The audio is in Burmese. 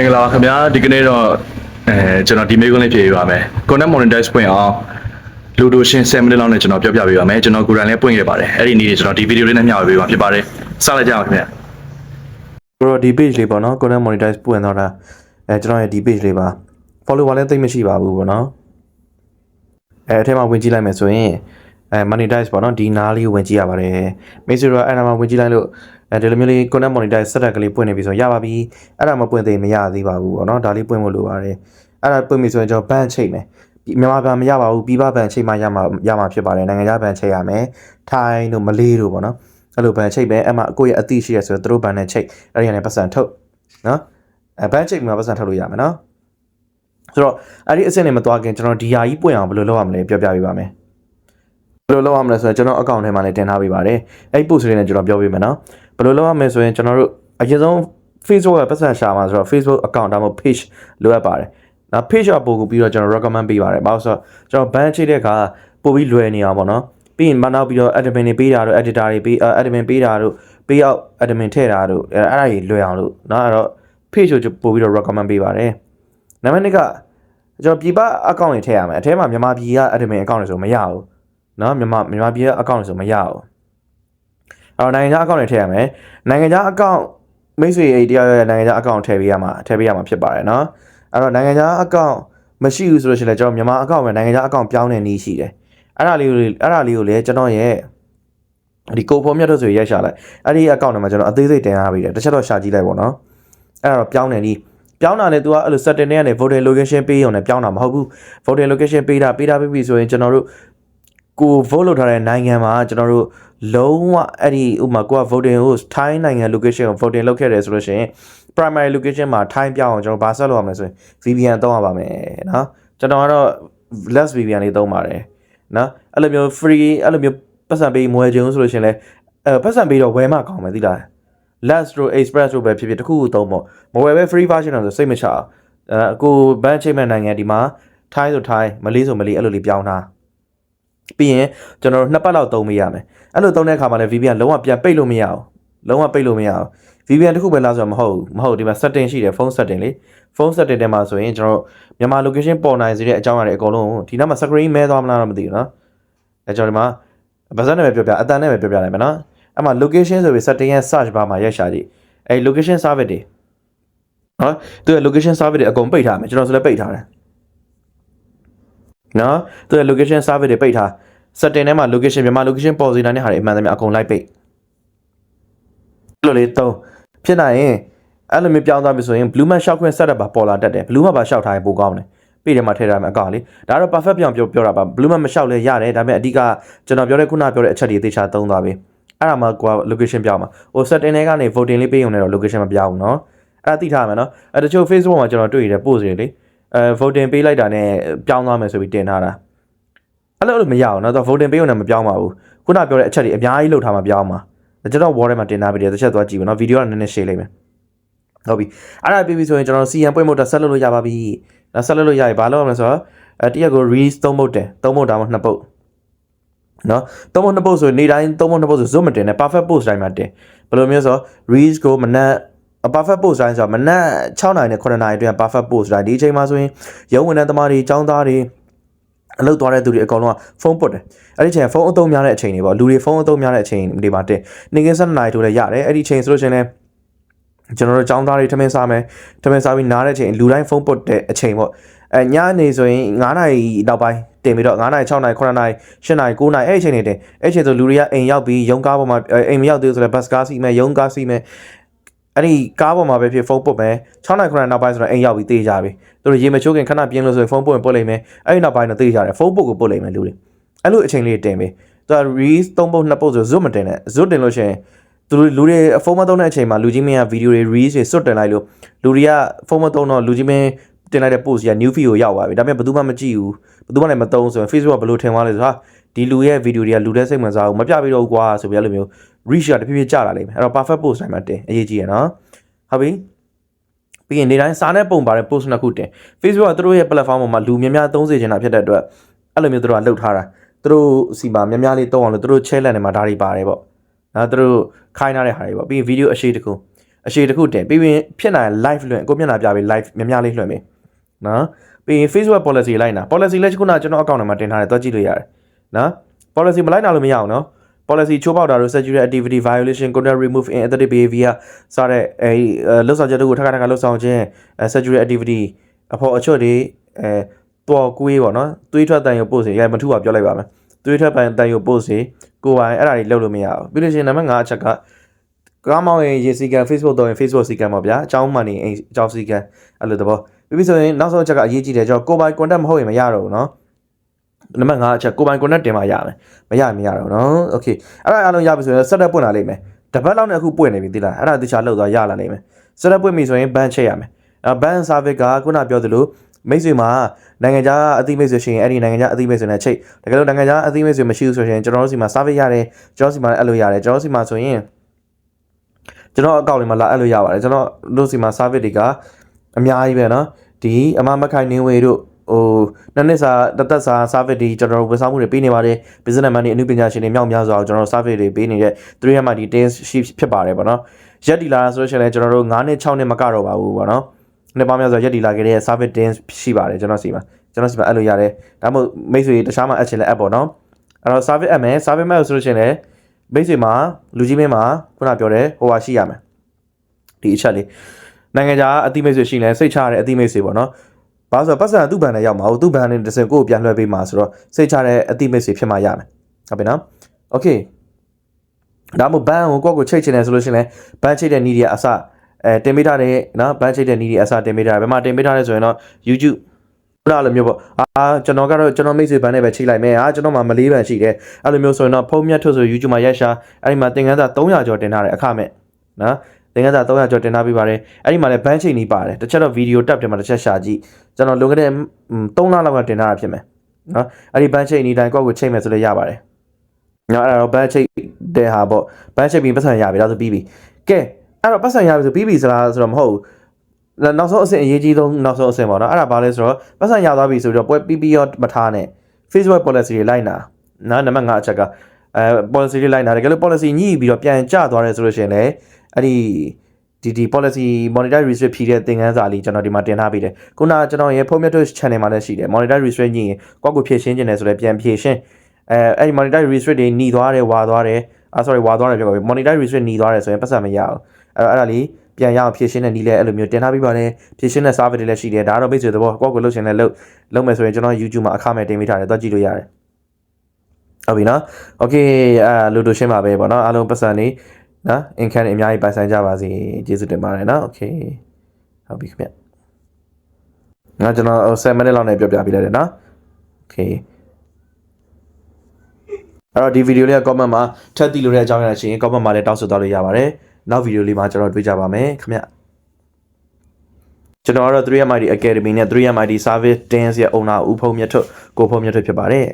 မင်္ဂလာပါခင်ဗျာဒီကနေ့တော့အဲကျွန်တော်ဒီမေးခွန်းလေးဖြေပေးပါမယ် connect monetize ပွင့်အောင်လူဒိုရှင်7မိနစ်လောက်နဲ့ကျွန်တော်ပြောပြပေးပါမယ်ကျွန်တော်ကိုယ်တိုင်လည်းပွင့်ခဲ့ပါတယ်အဲ့ဒီနေ့ကျွန်တော်ဒီဗီဒီယိုလေးနဲ့မျှဝေပေးပါဖြစ်ပါတယ်စလိုက်ကြအောင်ခင်ဗျာကိုတော့ဒီ page လေးပေါ့နော် content monetize ပွင့်တော့တာအဲကျွန်တော်ရဲ့ဒီ page လေးပါ follower လည်းသိပ်မရှိပါဘူးပေါ့နော်အဲအထက်မှာဝင်ကြည့်လိုက်မယ်ဆိုရင်အဲ monetize ပေါ့နော်ဒီနားလေးကိုဝင်ကြည့်ရပါတယ်မိတ်ဆွေတို့အဲ့ဒါမှဝင်ကြည့်လိုက်လို့ အဲဒီလိုမျိုးလေး content monetize စက်တက်ကလေးပွင့်နေပြီဆိုရင်ရပါပြီအဲ့ဒါမပွင့်သေးရင်မရသေးပါဘူးပေါ့နော်ဒါလေးပွင့်ဖို့လိုပါတယ်အဲ့ဒါပွင့်ပြီဆိုရင်ကျွန်တော် ban ချိတ်မယ်ဒီမြန်မာဘန်မရပါဘူးပြည်ပဘန်ချိတ်မှရမှာရမှာဖြစ်ပါတယ်နိုင်ငံခြားဘန်ချိတ်ရမယ်ထိုင်းတို့မလေးတို့ပေါ့နော်အဲ့လိုဘန်ချိတ်ပဲအဲ့မှာအကိုရဲ့အသိရှိရဆိုတော့သူတို့ဘန်နဲ့ချိတ်အဲ့ဒီကနေပတ်စံထုတ်နော်အဲဘန်ချိတ်မှာပတ်စံထုတ်လို့ရမယ်နော်ဆိုတော့အဲ့ဒီအဆင့်နဲ့မသွားခင်ကျွန်တော်ဒီဟာကြီးပွင့်အောင်ဘယ်လိုလုပ်ရမလဲပြောပြပေးပါမယ်ဘယ်လိုလုပ်ရမလဲဆိုရင်ကျွန်တော်အကောင့်ထဲမှာလည်းတင်ထားပေးပါတယ်အဲ့ဒီ post လေးနဲ့ကျွန်တော်ပြောပေးမယ်နော် ဘယ်လိုလုပ်ရမလဲဆိုရင်ကျွန်တော်တို့အရင်ဆုံး Facebook ကပတ်စံရှာမှာဆိုတော့ Facebook account ဒါမှမဟုတ် page လိုအပ်ပါတယ်။နောက် page အပေါ်ကိုပြီးတော့ကျွန်တော် recommend ပေးပါတယ်။ဘာလို့ဆိုတော့ကျွန်တော် ban ချိတ်တဲ့အခါပို့ပြီးလွယ်နေအောင်ပေါ့နော်။ပြီးရင်မနောက်ပြီးတော့ admin တွေပေးတာတို့ editor တွေပေး admin ပေးတာတို့ payout admin ထည့်တာတို့အဲ့ဒါကြီးလွယ်အောင်လို့နော်အဲ့တော့ page ကိုပို့ပြီးတော့ recommend ပေးပါတယ်။နံပါတ်2ကကျွန်တော်ပြည်ပ account တွေထည့်ရမယ်။အထဲမှာမြန်မာပြည်က admin account တွေဆိုမရဘူး။နော်မြန်မာမြန်မာပြည်က account တွေဆိုမရဘူး။ တော့နိုင်ငံခြားအကောင့်တွေထည့်ရမယ်နိုင်ငံခြားအကောင့်မိတ်ဆွေအိတ်တရားရဲ့နိုင်ငံခြားအကောင့်ထည့်ပေးရမှာထည့်ပေးရမှာဖြစ်ပါတယ်နော်အဲ့တော့နိုင်ငံခြားအကောင့်မရှိဘူးဆိုလို့ရှိရင်လည်းကျွန်တော်မြန်မာအကောင့်ပဲနိုင်ငံခြားအကောင့်ပြောင်းတဲ့နည်းရှိတယ်အဲ့ဒါလေးကိုအဲ့ဒါလေးကိုလည်းကျွန်တော်ရဲ့ဒီကိုဖော်မြတ်တို့ဆိုရိုက်ရှာလိုက်အဲ့ဒီအကောင့်ထဲမှာကျွန်တော်အသေးစိတ်တင်ထားပေးတယ်တစ်ချက်တော့ရှာကြည့်လိုက်ပေါ့နော်အဲ့ဒါတော့ပြောင်းတယ်နည်းပြောင်းတာလေ तू ကအဲ့လို setting တွေကနေ voting location ပေးရုံနဲ့ပြောင်းတာမဟုတ်ဘူး voting location ပေးတာပေးတာပြီးပြီဆိုရင်ကျွန်တော်တို့ ကို vote လုပ်ထားတဲ့နိုင်ငံမှာကျွန်တော်တို့လုံးဝအဲ့ဒီဥပမာကိုက voting ကို Thai နိုင်ငံ location ကို voting လုပ်ခဲ့တယ်ဆိုလို့ရှိရင် primary location မှာ Thai ပြောင်းအောင်ကျွန်တော်ဘာဆက်လုပ်ရမလဲဆိုရင် VPN သုံးရပါမယ်နော်ကျွန်တော်ကတော့ less VPN လေးသုံးပါတယ်နော်အဲ့လိုမျိုး free အဲ့လိုမျိုးပတ်စံပေးမွဲခြင်းဆိုလို့ရှိရင်လည်းအဲပတ်စံပေးတော့ဝယ်မှကောင်းမယ်သိလား less တို့ express တို့ပဲဖြစ်ဖြစ်တခုခုသုံးပေါ့မဝယ်ပဲ free version တော့ဆိုစိတ်မချအောင်အဲကို ban ချိန်မဲ့နိုင်ငံဒီမှာ Thai ဆို Thai မလေးဆိုမလေးအဲ့လိုလေးပြောင်းတာ ပြီးရင်ကျွန်တော်တို့နှစ်ပတ်လောက်သုံးမိရမယ်အဲ့လိုသုံးတဲ့အခါမှာလည်း VPN လုံးဝပြန်ပိတ်လို့မရအောင်လုံးဝပိတ်လို့မရအောင် VPN တစ်ခုပဲလားဆိုတော့မဟုတ်ဘူးမဟုတ်ဒီမှာ setting ရှိတယ်ဖုန်း setting လေဖုန်း setting ထဲမှာဆိုရင်ကျွန်တော်တို့မြန်မာ location ပေါ်နိုင်စေတဲ့အကြောင်းအရာတွေအကုန်လုံးဒီနောက်မှာ screen မဲသွားမလားတော့မသိဘူးเนาะအဲကျွန်တော်ဒီမှာဗဇက်နဲ့ပဲပြောပြအတန်နဲ့ပဲပြောပြလိုက်မယ်เนาะအဲ့မှာ location ဆိုပြီး setting ရဲ့ search bar မှာရက်ရှာကြည့်အဲ location service တွေနော်သူရဲ့ location service တွေအကုန်ပိတ်ထားမယ်ကျွန်တော်ဆိုလည်းပိတ်ထားတယ် နော်သူရဲ့ location service တွေပိတ်ထား setting ထဲမှာ location မြန်မာ location ပေါ်စီတိုင်းတဲ့ဟာတွေအမှန်တမ်းအကုန်လိုက်ပိတ်အဲ့လိုလေးသုံးဖြစ်နိုင်ရင်အဲ့လိုမျိုးပြောင်းသွားပြီဆိုရင် blue mat ရှောက်ခွင့် setup ပါပေါ်လာတတ်တယ် blue mat ပါရှောက်ထားရင်ပိုကောင်းတယ်ပြည်ထဲမှာထည့်ထားမယ်အကောင့်လေးဒါတော့ perfect ပြောင်းပြောပြောတာပါ blue mat မရှောက်လဲရတယ်ဒါပေမဲ့အဓိကကျွန်တော်ပြောတဲ့ခုနပြောတဲ့အချက်တွေသေချာသုံးသွားပြီအဲ့ဒါမှကိုက location ပြောင်းမှာဟို setting တွေကနေ voting လေးပေးရုံနဲ့တော့ location မပြောင်းဘူးเนาะအဲ့ဒါသိထားမယ်เนาะအဲ့တချို့ Facebook မှာကျွန်တော်တွေ့ရတဲ့ post တွေလေ အဲ voting ပေးလိုက်တာနဲ့ပြောင်းသွားမယ်ဆိုပြီးတင်ထားတာအဲ့လိုအဲ့လိုမရအောင်နော်သူ voting ပေးုံနဲ့မပြောင်းပါဘူးခုနပြောတဲ့အချက်တွေအများကြီးလောက်ထားမှပြောင်းမှာကျွန်တော် wallet မှာတင်ထားပြီးတယ်တစ်ချက်သွားကြည့်ပါနော်ဗီဒီယိုကနည်းနည်းရှင်းလိုက်မယ်ဟုတ်ပြီအဲ့ဒါပြီးပြီဆိုရင်ကျွန်တော် CN ပွင့်မို့တာဆက်လုပ်လို့ရပါပြီဒါဆက်လုပ်လို့ရပြီဘာလုပ်ရမလဲဆိုတော့အဲတရက်ကို reach 3ပုတ်တင်3ပုတ်ဒါမှ2ပုတ်နော်3ပုတ်2ပုတ်ဆိုနေ့တိုင်း3ပုတ်2ပုတ်ဆို zoom မတင်နဲ့ perfect post တိုင်းမှာတင်ဘယ်လိုမျိုးဆိုတော့ reach ကိုမနက် perfect post တိုင်းဆိုတော့မနက်6နာရီနဲ့9နာရီအတွင်း perfect post တိုင်းဒီအချိန်မှာဆိုရင်ရုံးဝန်ထမ်းသမားတွေចောင်းသားတွေအလုပ်သွားတဲ့သူတွေအကောင်လုံးကဖုန်းပုတ်တယ်အဲ့ဒီချိန်ဖုန်းအသုံးများတဲ့အချိန်တွေပေါ့လူတွေဖုန်းအသုံးများတဲ့အချိန်တွေမှာတင်နေကင်း7နာရီထိုးလည်းရတယ်အဲ့ဒီချိန်ဆိုလို့ရှိရင်လည်းကျွန်တော်တို့ចောင်းသားတွေထမင်းစားမယ်ထမင်းစားပြီးနားတဲ့အချိန်လူတိုင်းဖုန်းပုတ်တဲ့အချိန်ပေါ့အဲညနေဆိုရင်9နာရီနောက်ပိုင်းတင်ပြီးတော့9နာရီ6နာရီ9နာရီ10နာရီ9နာရီအဲ့အချိန်တွေတင်အဲ့အချိန်ဆိုလူတွေကအိမ်ရောက်ပြီးရုံးကားပေါ်မှာအိမ်မရောက်သေးဘူးဆိုတော့ဘတ်ကားစီးမယ်ရုံးကားစီးမယ် အဲ့ဒီကားပေါ်မှာပဲဖြစ်ဖုန်းပုတ်မယ်6နာရီ9နာရီနောက်ပိုင်းဆိုတော့အိမ်ရောက်ပြီးတေးကြပြီသူတို့ရေမချိုးခင်ခဏပြင်းလို့ဆိုရင်ဖုန်းပုတ်ရင်ပုတ်လိုက်မယ်အဲ့ဒီနောက်ပိုင်းတော့တေးကြတယ်ဖုန်းပုတ်ကိုပုတ်လိုက်မယ်လူတွေအဲ့လိုအချိန်လေးတင်ပြီသူက reels 3ပုတ်2ပုတ်ဆို zoom မတင်နဲ့ zoom တင်လို့ရှိရင်သူတို့လူတွေဖုန်းမသုံးတဲ့အချိန်မှာလူကြီးမင်းကဗီဒီယိုတွေ reels တွေစွတ်တင်လိုက်လို့လူတွေကဖုန်းမသုံးတော့လူကြီးမင်းတင်လိုက်တဲ့ post က new feed ကိုရောက်သွားပြီဒါပေမဲ့ဘယ်သူမှမကြည့်ဘူးဘယ်သူမှလည်းမသုံးဆိုရင် Facebook ကဘယ်လိုထင်သွားလဲဆိုတော့ဒီလူရဲ့ဗီဒီယိုတွေကလူတဲ့စိတ်ဝင်စားဘူးမပြပြီးတော့ကွာဆိုပြီးအဲ့လိုမျိုး reach ကတဖြည်းဖြည်းကျလာလိမ့်မယ်အဲ့တော့ perfect post တိုင်းမှာတင်အရေးကြီးရနော်ဟုတ်ပြီပြီးရင်နေတိုင်းစားနဲ့ပုံပါတဲ့ post နှစ်ခုတင် Facebook ကသူတို့ရဲ့ platform ပေါ်မှာလူများများသုံးစေချင်တာဖြစ်တဲ့အတွက်အဲ့လိုမျိုးသူတို့ကလှုပ်ထားတာသူတို့စီမှာများများလေးသုံးအောင်လို့သူတို့ challenge တွေမှာဒါတွေပါတယ်ပေါ့နော်သူတို့ခိုင်းထားတဲ့ဟာတွေပေါ့ပြီးရင် video အရှိတစ်ခုအရှိတစ်ခုတင်ပြီးရင်ဖြစ်နိုင် live လွှင့်ကိုမျက်နှာပြပြီး live များများလေးလွှင့်ပြီနော်ပြီးရင် Facebook policy လိုက်နာ policy လည်းခုနကကျွန်တော်အကောင့်ထဲမှာတင်ထားတယ်သွားကြည့်လို့ရတယ်နော် policy မလိုက်နာလို့မရအောင်နော် policy ချိုးပေါက်တာတို့ security activity violation content remove inauthentic behavior စတဲ့အဲလောက်ဆောင်ချက်တို့ကိုထပ်ခါထပ်ခါလောက်ဆောင်ခြင်းအဲ security activity အဖို့အချွတ်တွေအဲတော်ကွေးပေါ့နော်သွေးထွက်တန်ရုပ်ပို့စီရမထူပါပြောလိုက်ပါမယ်သွေးထွက်ပန်တန်ရုပ်ပို့စီကိုယ်ပိုင်အဲ့ဒါတွေလုပ်လို့မရဘူးပြီးလို့ရှိရင်နံပါတ်5အချက်ကကားမောင်းရင်ရေစီကံ Facebook တော့ရင် Facebook စီကံပါဗျာအကြောင်းမှန်နေအကြောင်းစီကံအဲ့လိုတဘောပြီးပြီဆိုရင်နောက်ဆုံးအချက်ကအရေးကြီးတယ်ကျွန်တော်ကိုယ်ပိုင် content မဟုတ်ရင်မရတော့ဘူးနော် နံပါတ်5အချက်ကိုယ်ပိုင် content တင်မှရမယ်မရရင်မရတော့ဘူးနော်โอเคအဲ့ဒါအားလုံးရပြီဆိုရင် setup ပွင့်လာလိမ့်မယ်တပတ်လောက်နဲ့အခုပွင့်နေပြီသိလားအဲ့ဒါတခြားလောက်သွားရလာလိမ့်မယ် setup ပွင့်ပြီဆိုရင် ban ချက်ရမယ်အဲ ban service ကခုနပြောသလိုမိတ်ဆွေမှာနိုင်ငံခြားအသိမိတ်ဆွေရှိရင်အဲ့ဒီနိုင်ငံခြားအသိမိတ်ဆွေနဲ့ချိတ်တကယ်လို့နိုင်ငံခြားအသိမိတ်ဆွေမရှိဘူးဆိုရင်ကျွန်တော်တို့စီမှာ service ရတယ်ကျွန်တော်စီမှာအဲ့လိုရတယ်ကျွန်တော်စီမှာဆိုရင်ကျွန်တော်အကောင့်လေးမှာလာအဲ့လိုရပါတယ်ကျွန်တော်တို့စီမှာ service တွေကအများကြီးပဲเนาะဒီအမမခိုင်နေဝေတို့ ဟိုနှစ်နှစ်စာတသက်စာ service တွေကျွန်တော်တို့ဝန်ဆောင်မှုတွေပေးနေပါတယ် business man တွေအမှုပညာရှင်တွေမြောက်များစွာကိုကျွန်တော်တို့ service တွေပေးနေတဲ့ 3MIT teams ရှိဖြစ်ပါတယ်ပေါ့နော်ရက်ဒီလာဆိုလို့ရှိရင်လည်းကျွန်တော်တို့9နှစ်6နှစ်မကတော့ပါဘူးပေါ့နော်နှစ်ပေါင်းများစွာရက်ဒီလာခဲ့တဲ့ service teams ရှိပါတယ်ကျွန်တော်စီမှာကျွန်တော်စီမှာအဲ့လိုရတယ်ဒါမှမဟုတ်မိတ်ဆွေတခြားမှာအပ်ချင်လဲ app ပေါ့နော်အဲ့တော့ service app မယ် service app ဆိုလို့ရှိရင်လည်းမိတ်ဆွေမှာလူကြီးမင်းမှာခုနပြောတယ်ဟိုဟာရှိရမယ်ဒီအချက်လေးနိုင်ငံခြားအတိမိတ်ဆွေရှိရင်လည်းစိတ်ချရတဲ့အတိမိတ်ဆွေပေါ့နော် ။ဘာလို့ဆိုတော့ပတ်စံသူ့ဘန်နဲ့ရောက်မှာဟုတ်သူ့ဘန်နဲ့တစ်စင်ကိုကိုပြန်လွှဲပေးမှာဆိုတော့စိတ်ချတဲ့အတိမိတ်ဆွေဖြစ်မှရမယ်။ဟုတ်ပြီနော်။ Okay ဒါမှမဟုတ်ဘန်ကိုကိုယ့်ကိုချိတ်ချင်တယ်ဆိုလို့ရှိရင်လည်းဘန်ချိတ်တဲ့နီးတွေအစအဲတင်ပေးထားတဲ့နော်ဘန်ချိတ်တဲ့နီးတွေအစတင်ပေးထားတယ်ဘယ်မှာတင်ပေးထားလဲဆိုရင်တော့ YouTube ဒါလိုမျိုးပေါ့အာကျွန်တော်ကတော့ကျွန်တော်မိတ်ဆွေဘန်နဲ့ပဲချိန်လိုက်မယ်အာကျွန်တော်မှာမလေးဘန်ရှိတယ်အဲ့လိုမျိုးဆိုရင်တော့ဖုန်းမြတ်ထုတ်ဆို YouTube မှာရိုက်ရှာအဲ့ဒီမှာသင်ခန်းစာ300ကျော်တင်ထားတယ်အခမဲ့နော်သင်ခန်းစာ300ကျော်တင်ထားပြီးပါတယ်အဲ့ဒီမှာလည်းဘန်းချိန်နေပါတယ်တစ်ချက်တော့ဗီဒီယိုတက်တယ်မှာတစ်ချက်ရှာကြည့် ကျွန်တော်လွန်ခဲ့တဲ့3လလောက်ကတင်ထားတာဖြစ်မယ်နော်အဲ့ဒီဘန်ချိတ်နီးတိုင်းကိုယ့်ကိုချိတ်မယ်ဆိုလည်းရပါတယ်နော်အဲ့တော့ဘန်ချိတ်တဲ့ဟာပေါ့ဘန်ချိတ်ပြီးပတ်စံရပြီဒါဆိုပြီးပြီကဲအဲ့တော့ပတ်စံရပြီဆိုပြီးပြီစလားဆိုတော့မဟုတ်ဘူးနောက်ဆုံးအဆင့်အရေးကြီးဆုံးနောက်ဆုံးအဆင့်ပေါ့နော်အဲ့ဒါဘာလဲဆိုတော့ပတ်စံရသွားပြီဆိုတော့ပွဲပြီးပြီးရောမထားနဲ့ Facebook policy တွေလိုက်နာနော်နံပါတ်5အချက်ကအဲ policy တွေလိုက်နာတယ်ကဲလို့ policy ညှိပြီးတော့ပြန်ကျသွားတယ်ဆိုလို့ရှိရင်လည်းအဲ့ဒီ ဒီဒီ policy monitor restrict ဖြည့်တဲ့သင်ခန်းစာလေးကျွန်တော်ဒီမှာတင်ထားပေးတယ်ခုနကကျွန်တော်ရဲ့ Phone Metal channel မှာလည်းရှိတယ် monitor restrict ညှိရင်ကိုယ့်ကိုဖြည့်ရှင်းခြင်းတယ်ဆိုလည်းပြန်ဖြည့်ရှင်းအဲအဲ့ဒီ monitor restrict တွေหนีသွားတယ်ဝါသွားတယ်အာ sorry ဝါသွားတယ်ပြောပါပြီ monitor restrict หนีသွားတယ်ဆိုရင်ပတ်စံမရအောင်အဲ့တော့အဲ့ဒါလေးပြန်ရအောင်ဖြည့်ရှင်းတဲ့နီးလဲအဲ့လိုမျိုးတင်ထားပြီးပါတယ်ဖြည့်ရှင်းတဲ့ service တွေလည်းရှိတယ်ဒါကတော့မိတ်ဆွေသဘောကိုယ့်ကိုလုပ်ရှင်လည်းလုပ်လုပ်မယ်ဆိုရင်ကျွန်တော် YouTube မှာအခမဲ့တင်ပေးထားတယ်တော့ကြည့်လို့ရတယ်ဟုတ်ပြီနော်โอเคအာလူတို့ရှင်းပါပဲပေါ့နော်အားလုံးပတ်စံနေ နော် income အများကြီးပိုင်ဆိုင်ကြပါစေကျေးဇူးတင်ပါတယ်နော်โอเคဟုတ်ပြီခင်ဗျငါကျွန်တော်7 minute လောက်နဲ့ပြောပြပေးလိုက်တယ်နော်โอเคအဲ့တော့ဒီဗီဒီယိုလေးက comment မှာထပ်သိလို့တဲ့အကြောင်းအရာရှိရင် comment မှာလည်းတောင်းဆိုသွားလို့ရပါတယ်နောက်ဗီဒီယိုလေးမှာကျွန်တော်တွေ့ကြပါမယ်ခင်ဗျကျွန်တော်ကတော့ 3MID Academy နဲ့ 3MID Service Dance ရဲ့ owner ဦးဖုံးမြတ်ထွတ်ကိုဖုံးမြတ်ထွတ်ဖြစ်ပါတယ်